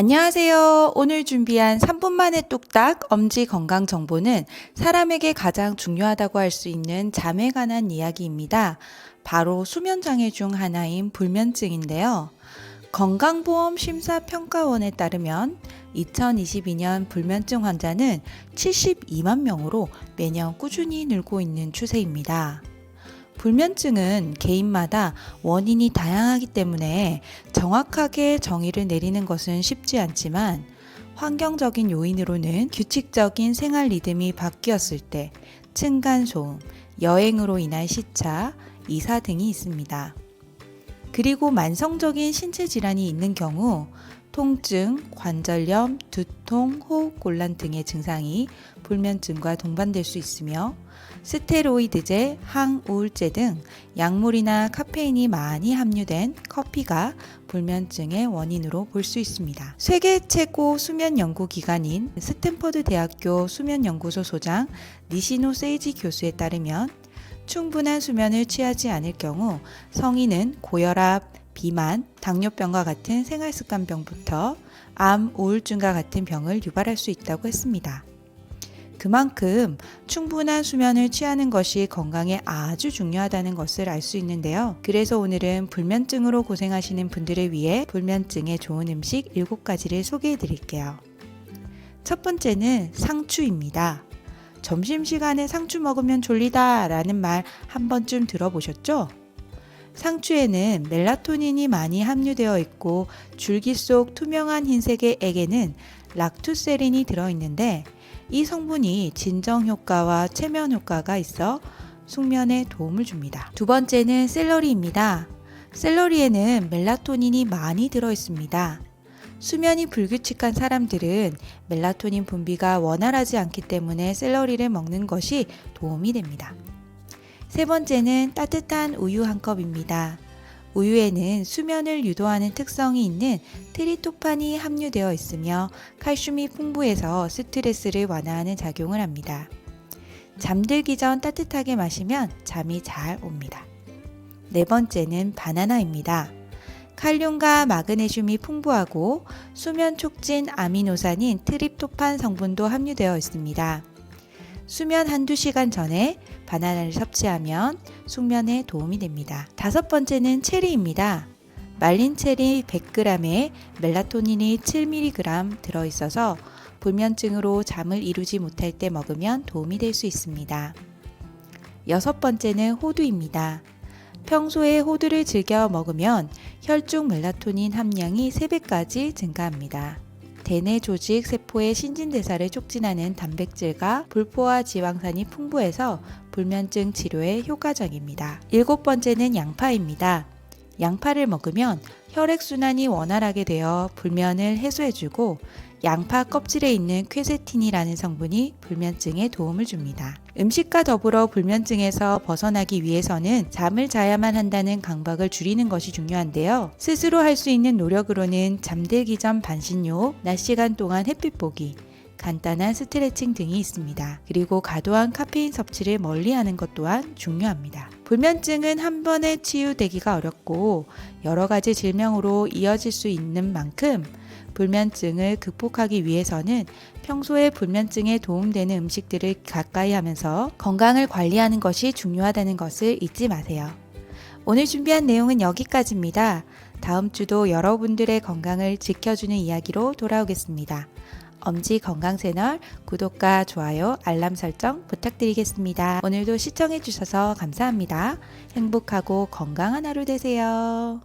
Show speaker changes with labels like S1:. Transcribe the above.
S1: 안녕하세요. 오늘 준비한 3분 만에 뚝딱 엄지 건강 정보는 사람에게 가장 중요하다고 할 수 있는 잠에 관한 이야기입니다. 바로 수면 장애 중 하나인 불면증인데요. 건강보험 심사평가원에 따르면 2022년 불면증 환자는 72만 명으로 매년 꾸준히 늘고 있는 추세입니다. 불면증은 개인마다 원인이 다양하기 때문에 정확하게 정의를 내리는 것은 쉽지 않지만 환경적인 요인으로는 규칙적인 생활 리듬이 바뀌었을 때 층간소음, 여행으로 인한 시차, 이사 등이 있습니다. 그리고 만성적인 신체 질환이 있는 경우 통증, 관절염, 두통, 호흡곤란 등의 증상이 불면증과 동반될 수 있으며 스테로이드제, 항우울제 등 약물이나 카페인이 많이 함유된 커피가 불면증의 원인으로 볼 수 있습니다. 세계 최고 수면 연구 기관인 스탠퍼드 대학교 수면 연구소 소장 니시노 세이지 교수에 따르면 충분한 수면을 취하지 않을 경우 성인은 고혈압, 비만, 당뇨병과 같은 생활습관병부터 암, 우울증과 같은 병을 유발할 수 있다고 했습니다. 그만큼 충분한 수면을 취하는 것이 건강에 아주 중요하다는 것을 알 수 있는데요. 그래서 오늘은 불면증으로 고생하시는 분들을 위해 불면증에 좋은 음식 7가지를 소개해 드릴게요. 첫 번째는 상추입니다. 점심시간에 상추 먹으면 졸리다 라는 말 한 번쯤 들어보셨죠? 상추에는 멜라토닌이 많이 함유되어 있고 줄기 속 투명한 흰색의 액에는 락투세린이 들어있는데 이 성분이 진정 효과와 체면 효과가 있어 숙면에 도움을 줍니다. 두 번째는 샐러리입니다. 샐러리에는 멜라토닌이 많이 들어 있습니다. 수면이 불규칙한 사람들은 멜라토닌 분비가 원활하지 않기 때문에 샐러리를 먹는 것이 도움이 됩니다. 세 번째는 따뜻한 우유 한 컵입니다. 우유에는 수면을 유도하는 특성이 있는 트리토판이 함유되어 있으며 칼슘이 풍부해서 스트레스를 완화하는 작용을 합니다. 잠들기 전 따뜻하게 마시면 잠이 잘 옵니다. 네 번째는 바나나입니다. 칼륨과 마그네슘이 풍부하고 수면 촉진 아미노산인 트립토판 성분도 함유되어 있습니다. 수면 한두 시간 전에 바나나를 섭취하면 숙면에 도움이 됩니다. 다섯 번째는 체리입니다. 말린 체리 100g에 멜라토닌이 7mg 들어있어서 불면증으로 잠을 이루지 못할 때 먹으면 도움이 될 수 있습니다. 여섯 번째는 호두입니다. 평소에 호두를 즐겨 먹으면 혈중 멜라토닌 함량이 3배까지 증가합니다. 대뇌 조직 세포의 신진대사를 촉진하는 단백질과 불포화 지방산이 풍부해서 불면증 치료에 효과적입니다. 일곱 번째는 양파입니다. 양파를 먹으면 혈액순환이 원활하게 되어 불면을 해소해주고 양파 껍질에 있는 퀘세틴이라는 성분이 불면증에 도움을 줍니다. 음식과 더불어 불면증에서 벗어나기 위해서는 잠을 자야만 한다는 강박을 줄이는 것이 중요한데요. 스스로 할 수 있는 노력으로는 잠들기 전 반신욕, 낮 시간 동안 햇빛 보기, 간단한 스트레칭 등이 있습니다. 그리고 과도한 카페인 섭취를 멀리하는 것 또한 중요합니다. 불면증은 한 번에 치유되기가 어렵고 여러 가지 질병으로 이어질 수 있는 만큼 불면증을 극복하기 위해서는 평소에 불면증에 도움되는 음식들을 가까이 하면서 건강을 관리하는 것이 중요하다는 것을 잊지 마세요. 오늘 준비한 내용은 여기까지입니다. 다음 주도 여러분들의 건강을 지켜주는 이야기로 돌아오겠습니다. 엄지 건강 채널 구독과 좋아요, 알람 설정 부탁드리겠습니다. 오늘도 시청해주셔서 감사합니다. 행복하고 건강한 하루 되세요.